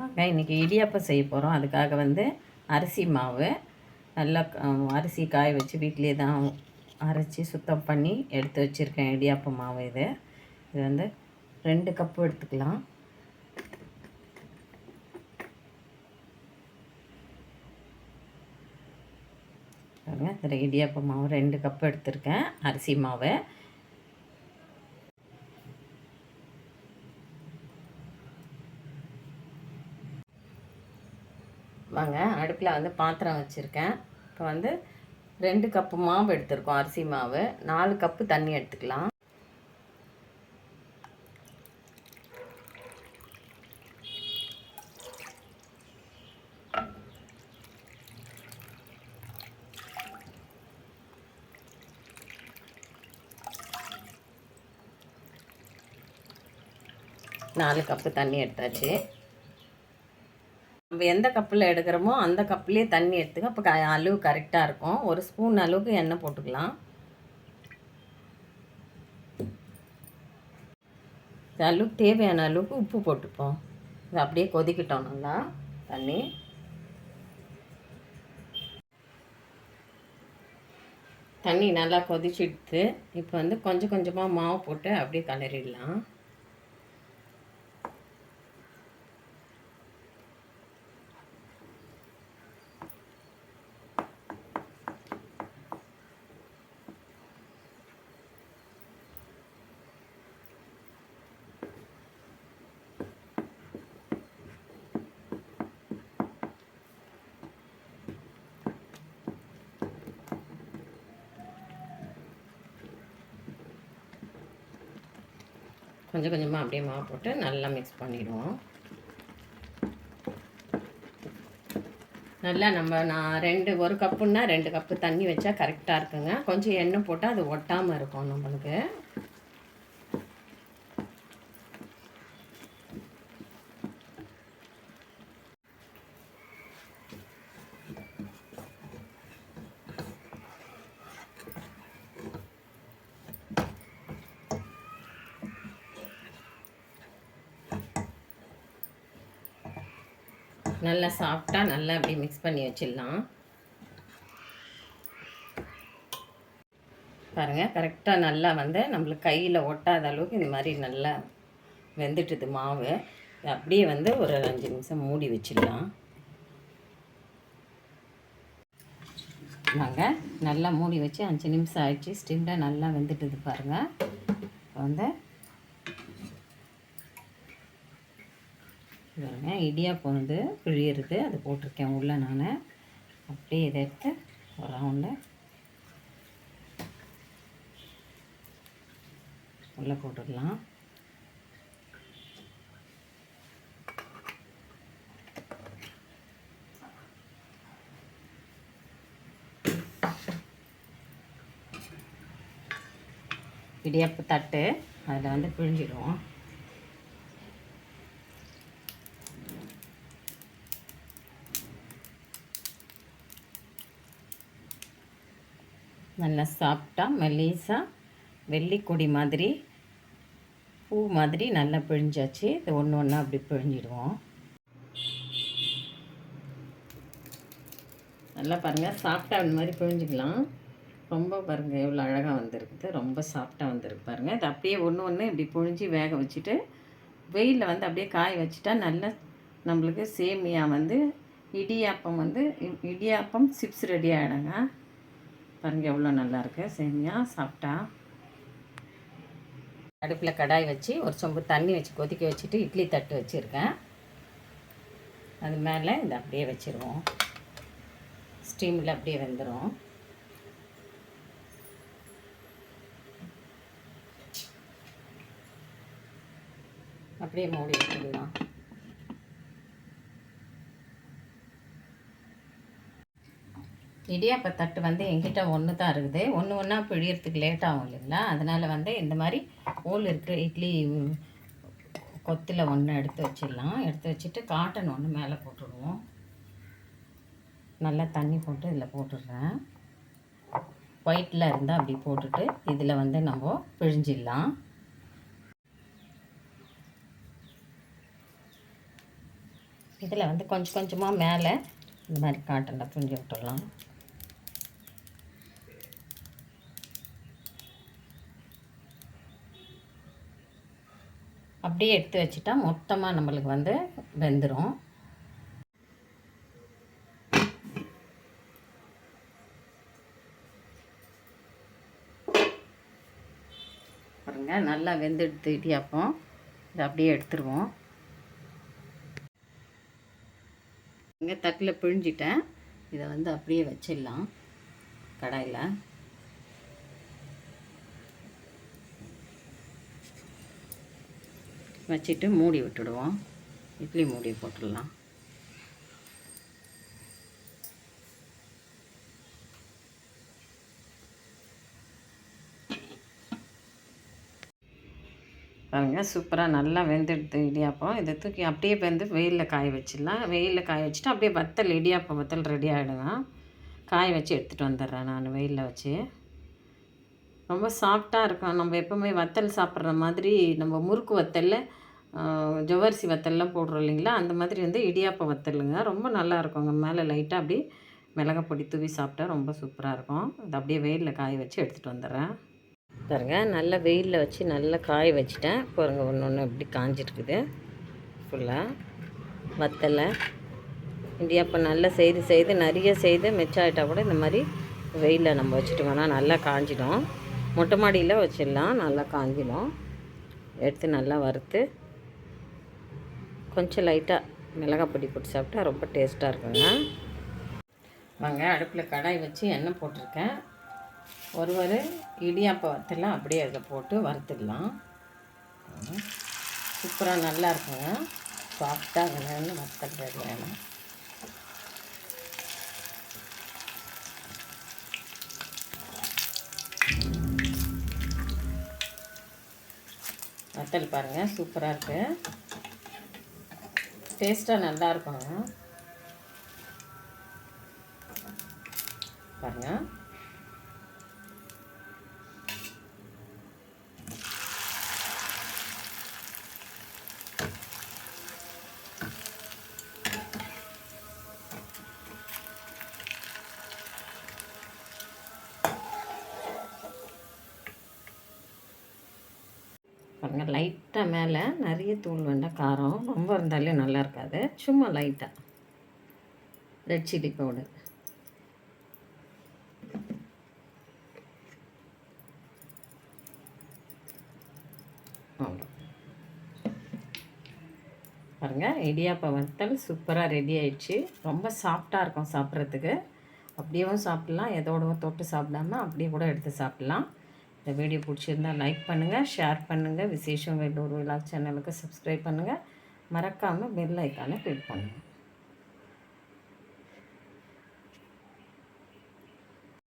வாங்க இன்றைக்கி இடியாப்பம் செய்ய போகிறோம் அதுக்காக வந்து அரிசி மாவு நல்லா அரிசி காய வச்சு வீட்டிலே தான் அரைச்சி சுத்தம் பண்ணி எடுத்து வச்சுருக்கேன். இடியாப்பம் மாவு இது. இது வந்து ரெண்டு கப்பு எடுத்துக்கலாம். பாருங்க இதில் இடியாப்பம் மாவு ரெண்டு கப்பு எடுத்திருக்கேன். அரிசி மாவு. வாங்க அடுப்பில் வந்து பாத்திரம் வச்சுருக்கேன். இப்போ வந்து ரெண்டு கப்பு மாவு எடுத்திருக்கோம் அரிசி மாவு. நாலு கப்பு தண்ணி எடுத்துக்கலாம். நாலு கப்பு தண்ணி எடுத்தாச்சு. நம்ம எந்த கப்பில் எடுக்கிறோமோ அந்த கப்புலேயே தண்ணி எடுத்துக்க. அப்போ அளவு கரெக்டாக இருக்கும். ஒரு ஸ்பூன் அளவுக்கு எண்ணெய் போட்டுக்கலாம். அளவுக்கு தேவையான அளவுக்கு உப்பு போட்டுப்போம். இது அப்படியே கொதிக்கிட்டோம் நல்லா. தண்ணி. தண்ணி நல்லா கொதிச்சிடுத்து இப்போ வந்து கொஞ்சம் கொஞ்சமாக மாவு போட்டு அப்படியே கிளறிடலாம். கொஞ்சம் கொஞ்சமாக அப்படியே மாவு போட்டு நல்லா மிக்ஸ் பண்ணிடுவோம். நல்லா நம்ம நான் ரெண்டு ஒரு கப்புன்னா ரெண்டு கப்பு தண்ணி வச்சா கரெக்டாக இருக்குங்க. கொஞ்சம் எண்ணெய் போட்டால் அது ஒட்டாமல் இருக்கும் நம்மளுக்கு. நல்லா சாஃப்டாக நல்லா அப்படி மிக்ஸ் பண்ணி வச்சிடலாம். பாருங்கள் கரெக்டாக நல்லா வந்து நம்மளுக்கு கையில் ஒட்டாத அளவுக்கு இந்த மாதிரி நல்லா வெந்துட்டுது மாவு. அப்படியே வந்து ஒரு அஞ்சு நிமிஷம் மூடி வச்சிடலாம். நாங்கள் நல்லா மூடி வச்சு அஞ்சு நிமிஷம் ஆயிடுச்சு. ஸ்டிம்டாக நல்லா வெந்துட்டுது பாருங்கள் வந்து பாருங்க இடியாப்பம் வந்து பிழியறது அது போட்டிருக்கேன் உள்ளே நான். அப்படியே இதை எடுத்து ஒரு ரவுண்டு உள்ளே போட்டுடலாம். இடியாப்பு தட்டு அதில் வந்து பிழிஞ்சிடுவோம். நல்லா சாப்பிட்டா மெல்லிசாக வெள்ளிக்கொடி மாதிரி பூ மாதிரி நல்லா பிழிஞ்சாச்சு. இது ஒன்று ஒன்றா அப்படி பிழிஞ்சிடுவோம். நல்லா பாருங்கள் சாஃப்டாக இந்த மாதிரி பிழிஞ்சிக்கலாம். ரொம்ப பாருங்கள் எவ்வளோ அழகாக வந்திருக்குது. ரொம்ப சாஃப்டாக வந்திருக்கு பாருங்கள் இது அப்படியே ஒன்று ஒன்று இப்படி புழிஞ்சி வேக வச்சுட்டு வெயிலில் வந்து அப்படியே காய வச்சுட்டா நல்லா நம்மளுக்கு சேமியா வந்து இடியாப்பம் வந்து இடியாப்பம் சிப்ஸ் ரெடி ஆகிடுங்க பாருங்கள் எவ்வளோ நல்லாயிருக்கு சேமியா சாப்பிட்டா. அடுப்பில் கடாய் வச்சு ஒரு சொம்பு தண்ணி வச்சு கொதிக்க வச்சுட்டு இட்லி தட்டு வச்சுருக்கேன். அது மேலே இதை அப்படியே வச்சுருவோம். ஸ்டீமில் அப்படியே வெந்துடும் அப்படியே மூடி வச்சுக்கலாம் இடியாப்ப தட்டு வந்து எங்கிட்ட ஒன்று தான் இருக்குது. ஒன்று ஒன்றா பிழியறதுக்கு லேட் ஆகும் இல்லைங்களா? அதனால் வந்து இந்த மாதிரி ஊல் இருக்கிற இட்லி கொத்தில் ஒன்று எடுத்து வச்சிடலாம். எடுத்து வச்சுட்டு காட்டன் ஒன்று மேலே போட்டுடுவோம் நல்லா தண்ணி போட்டு இதில் போட்டுடுறேன். ஒயிட்டில் இருந்தால் அப்படி போட்டுட்டு இதில் வந்து நம்ம பிழிஞ்சிடலாம். இதில் வந்து கொஞ்சம் கொஞ்சமாக மேலே இந்த மாதிரி காட்டனில் புரிஞ்சு விட்டுடலாம். அப்படியே எடுத்து வச்சுட்டா மொத்தமாக நம்மளுக்கு வந்து வெந்துடும் பாருங்க நல்லா வெந்தெடுத்து இடியாப்பம் இதை அப்படியே எடுத்துருவோம். இங்கே தட்டில் பிழிஞ்சிட்டேன். இதை வந்து அப்படியே வச்சிடலாம் கடாயில். வச்சுட்டு மூடி விட்டுடுவோம். இட்லி மூடி போட்டுடலாம். பாருங்கள் சூப்பராக நல்லா வெந்துடுது இடியாப்பம். இதை தூக்கி அப்படியே வந்து வெயிலில் காய வச்சிடலாம். வெயிலில் காய வச்சுட்டு அப்படியே வத்தல் இடியாப்பம் வத்தல் ரெடி ஆகிடுங்க காய வச்சு எடுத்துகிட்டு வந்துடுறேன் நான் வெயிலில் வச்சு. ரொம்ப சாஃப்டாக இருக்கும். நம்ம எப்போவுமே வத்தல் சாப்பிட்ற மாதிரி நம்ம முறுக்கு வத்தலில் ஜவ்வரிசி வத்தல்லாம் போடுறோம் இல்லைங்களா? அந்த மாதிரி வந்து இடியாப்ப வத்தலுங்க. ரொம்ப நல்லா இருக்குங்க. மேலே லைட்டாக அப்படியே மிளகா பொடி தூவி சாப்பிட்டா ரொம்ப சூப்பராக இருக்கும். அது அப்படியே வெயிலில் காய வச்சு எடுத்துகிட்டு வந்துடுறேன். பாருங்க நல்லா வெயிலில் வச்சு நல்லா காய வச்சுட்டேன். பாருங்கள் ஒன்று ஒன்று இப்படி காஞ்சிருக்குது. ஃபுல்லாக வத்தலை இடியாப்பம் நல்லா செய்து செய்து நிறைய செய்து மிச்சம் ஆகிட்டா கூட இந்த மாதிரி வெயிலில் நம்ம வச்சுட்டோம்னா நல்லா காஞ்சிடும். மொட்டை மாடியில் வச்சிடலாம். நல்லா காஞ்சிடும். எடுத்து நல்லா வறுத்து கொஞ்சம் லைட்டாக மிளகாய் பொடி போட்டு சாப்பிட்டா ரொம்ப டேஸ்ட்டாக இருக்குங்க. வாங்க அடுப்பில் கடாய் வச்சு எண்ணெய் போட்டிருக்கேன். ஒரு ஒரு இடியாப்ப வத்தெல்லாம் அப்படியே அதில் போட்டு வறுத்துடலாம். சூப்பராக நல்லா இருக்குங்க. சாஃப்டாக வேணும்னு வத்தல் வேணும். வத்தல் பாருங்கள் சூப்பராக இருக்குது டேஸ்ட்டாக நல்லா இருக்குங்க பாருங்கள் பாருங்கள் லைட்டாக மேலே நிறைய தூள் வேண்டாம் காரம் ரொம்ப இருந்தாலே நல்லா இருக்காது. சும்மா லைட்டாக ரெட் சில்லி பவுடர் பாருங்கள் இடியாப்பம் வத்தல் சூப்பராக ரெடி ஆயிடுச்சு. ரொம்ப சாஃப்டாக இருக்கும் சாப்பிட்றதுக்கு. அப்படியேவும் சாப்பிட்லாம். எதோடவும் தொட்டு சாப்பிடாம அப்படியே கூட எடுத்து சாப்பிட்லாம். இந்த வீடியோ பிடிச்சிருந்தா லைக் பண்ணுங்கள் ஷேர் பண்ணுங்கள் விசேஷம் வேலூர் விழா சேனலுக்கு சப்ஸ்கிரைப் பண்ணுங்கள் மறக்காமல் பெல் ஐக்கானை கிளிக் பண்ணுங்கள்